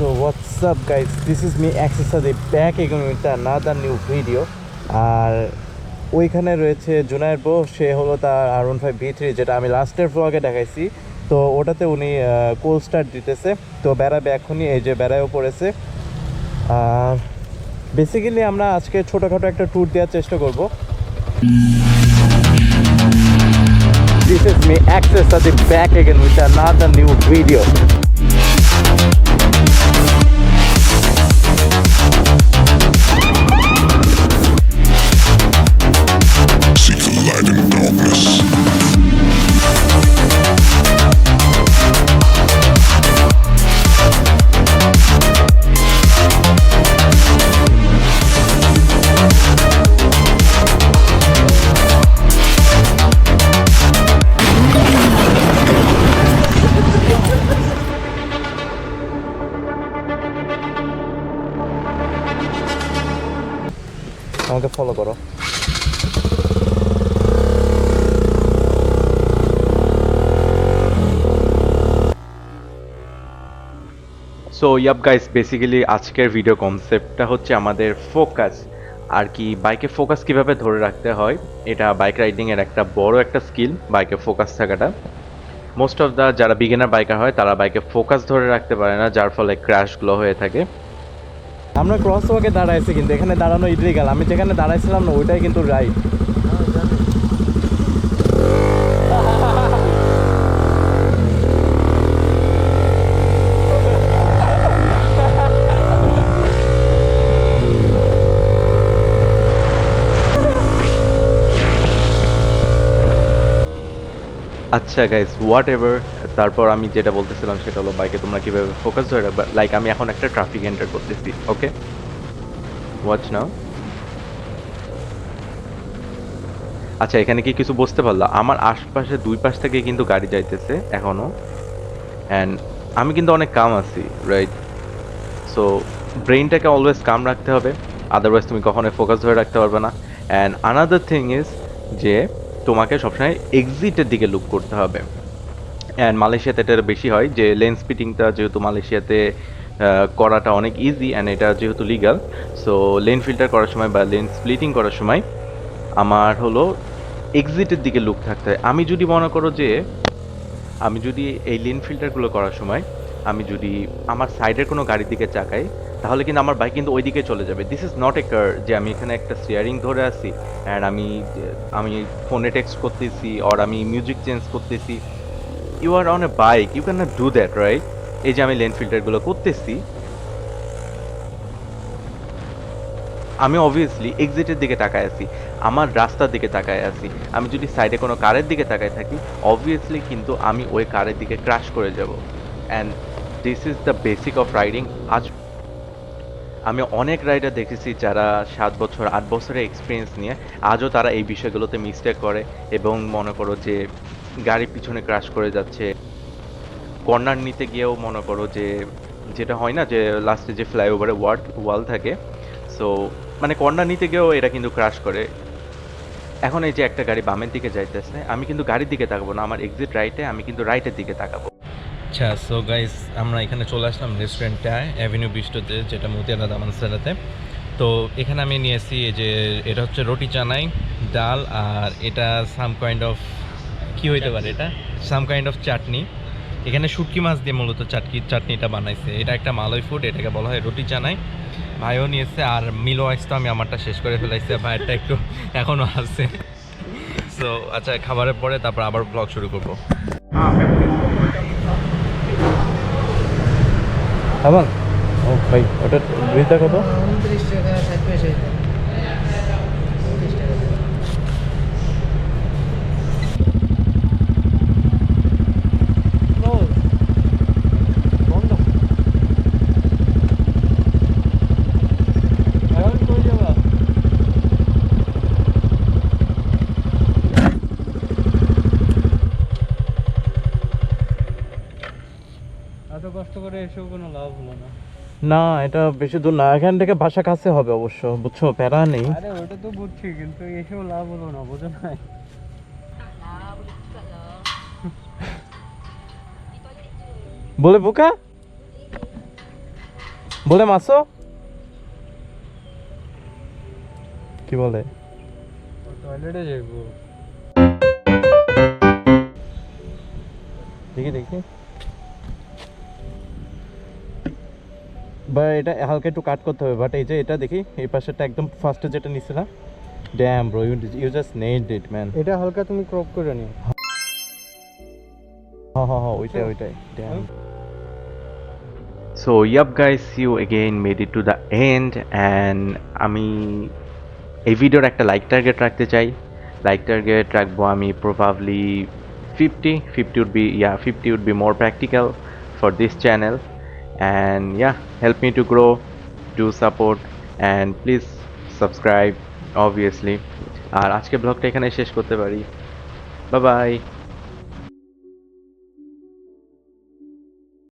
So, what's up, guys? This is me Accessary back again with another new video. আর ওইখানে রয়েছে জুনায়ের বউ, সে হলো তার আর ওয়ান ফাইভ ভি থ্রি যেটা আমি লাস্টের ভ্লগে দেখাইছি তো ওটাতে উনি কোল স্টার্ট দিতেছে তো বেড়াবে এখনই, এই যে বেড়ায়ও পড়েছে আর বেসিক্যালি আমরা আজকে ছোটোখাটো একটা ট্যুর দেওয়ার চেষ্টা করব This is me Access at the back again with another new video. আমাকে ফলো করো। সো ইয়াপ গাইস বেসিক্যালি আজকের ভিডিও কনসেপ্টটা হচ্ছে আমাদের ফোকাস আর কি বাইকে ফোকাস কীভাবে ধরে রাখতে হয়, এটা বাইক রাইডিং এর একটা বড় একটা স্কিল বাইকে ফোকাস থাকাটা। মোস্ট অফ দ্য যারা বিগিনার বাইকার হয়, তারা বাইকে ফোকাস ধরে রাখতে পারে না, যার ফলে ক্র্যাশগুলো হয়ে থাকে। আমরা ক্রস ওয়াকে দাঁড়াইছি কিন্তু, এখানে দাঁড়ানো ইলিগাল আমি যেখানে দাঁড়াইছিলাম না, ওইটাই কিন্তু রাইট আচ্ছা গাইস হোয়াট এভার তারপর আমি যেটা বলতেছিলাম সেটা হলো বাইকে তোমরা কীভাবে ফোকাস ধরে রাখবে? লাইক আমি এখন একটা ট্রাফিক এন্টার করতেছি ওকে ওয়াচ নাও আচ্ছা এখানে কি কিছু বুঝতে পারল? আমার আশপাশে দুই পাশ থেকে কিন্তু গাড়ি যাইতেছে এখনও। অ্যান্ড আমি কিন্তু অনেক কাম আছি রাইট সো ব্রেইনটাকে অলওয়েজ কাম রাখতে হবে। আদারওয়াইজ তুমি কখনোই ফোকাস ধরে রাখতে পারবে না। অ্যান্ড আনাদার থিং ইজ যে তোমাকে সবসময় এক্সিটের দিকে লুক করতে হবে। অ্যান্ড মালয়েশিয়াতে এটা বেশি হয় যে লেন্স স্পিটিংটা যেহেতু মালয়েশিয়াতে করাটা অনেক ইজি অ্যান্ড এটা যেহেতু লিগাল সো লেন ফিল্টার করার সময় বা লেন স্প্লিটিং করার সময় আমার হলো এক্সিটের দিকে লুক থাকতে হয়। আমি যদি মনে করো যে, আমি যদি এই লেন ফিল্টারগুলো করার সময়, আমি যদি আমার সাইডের কোনো গাড়ির দিকে চাকাই তাহলে কিন্তু আমার বাইক কিন্তু ওই দিকে চলে যাবে। This is not a car যে আমি এখানে একটা স্টিয়ারিং ধরে আছি অ্যান্ড আমি আমি ফোনে টেক্সট করতেছি অর আমি মিউজিক চেঞ্জ করতেছি। You are on a bike you can not do that right এই যে আমি লেন ফিল্টারগুলো করতেছি। আমি অবভিয়াসলি এক্সিটের দিকে তাকায় আছি, আমার রাস্তার দিকে তাকায় আছি। আমি যদি সাইডে কোনো কারের দিকে তাকায় থাকি অবভিয়াসলি কিন্তু আমি ওই কারের দিকে ক্রাশ করে যাব। And this is the basic of riding আজ আমি অনেক রাইডার দেখেছি যারা সাত বছর, আট বছরের এক্সপিরিয়েন্স নিয়ে আজও তারা এই বিষয়গুলোতে মিস্টেক করে এবং মনে করো যে গাড়ির পিছনে ক্রাশ করে যাচ্ছে। কর্নার নিতে গিয়েও মনে করো যে যেটা হয় না যে লাস্টে যে ফ্লাইওভারে ওয়ার্ড ওয়াল থাকে। সো মানে কর্নার নিতে গিয়েও এটা কিন্তু ক্রাশ করে। এখন এই যে একটা গাড়ি বামের দিকে যাইতেছে, আমি কিন্তু গাড়ির দিকে তাকাবো না, আমার এক্সিট রাইটে আমি কিন্তু রাইটের দিকে তাকাবো। আচ্ছা সো গাইস আমরা এখানে চলে আসলাম রেস্টুরেন্টটায় অ্যাভিনিউ বিস্টোতে যেটা মতিয়ানা দামানসারাতে তো এখানে আমি নিয়েছি যে, এটা হচ্ছে রুটি চানাই, ডাল, আর এটা সাম কাইন্ড অফ কি হইতে পারে এটা? Some kind of chutney. এখানে শুটকি মাছ দিয়ে মূলত চাটকি, চাটনিটা বানাইছে। এটা একটা মালয় ফুড এটাকে বলা হয় রুটি চানাই। ভাইও নিয়েছে আর মিলো আইস তো আমি আমারটা শেষ করে ফেলাইছি ভাইয়েরটা একটু এখনও আছে। সো আচ্ছা খাবারের পরে তারপর আবার ব্লগ শুরু করব। আমার ও ভাই ওটা বিলটা কত? উনত্রিশ টাকা ষাট পয়সা এত কষ্ট করে এসেও কোনো লাভ হলো না। না এটা বেশি দূর না এখান থেকে বাসা কাছে হবে অবশ্য বুঝছ প্যারা নেই। আরে ওটা তো বুঝছি কিন্তু এসেও লাভ হলো না বোঝো না। বলে বোকা? বলে মাসো? কি বলে? টয়লেটে দেখি দেখি। বা এটা হালকা একটু কাট করতে হবে বাট এই যে এটা দেখি এই পাশেরটা একদম ফার্স্টে যেটা নিছে না damn bro you you just need it man এটা হালকা তুমি ক্রপ করে নিও। হ্যাঁ হ্যাঁ হ্যাঁ ওইটাই ওইটাই damn So, yup, guys, you again made it to the end, and আমি এই ভিডিওর একটা লাইক টার্গেট রাখতে চাই। লাইক টার্গেট রাখব আমি probably fifty fifty would be yeah fifty would be more practical for this channel and yeah help me to grow do support and please subscribe obviously আর আজকে ব্লগটা এখানে শেষ করতে পারি। Bye bye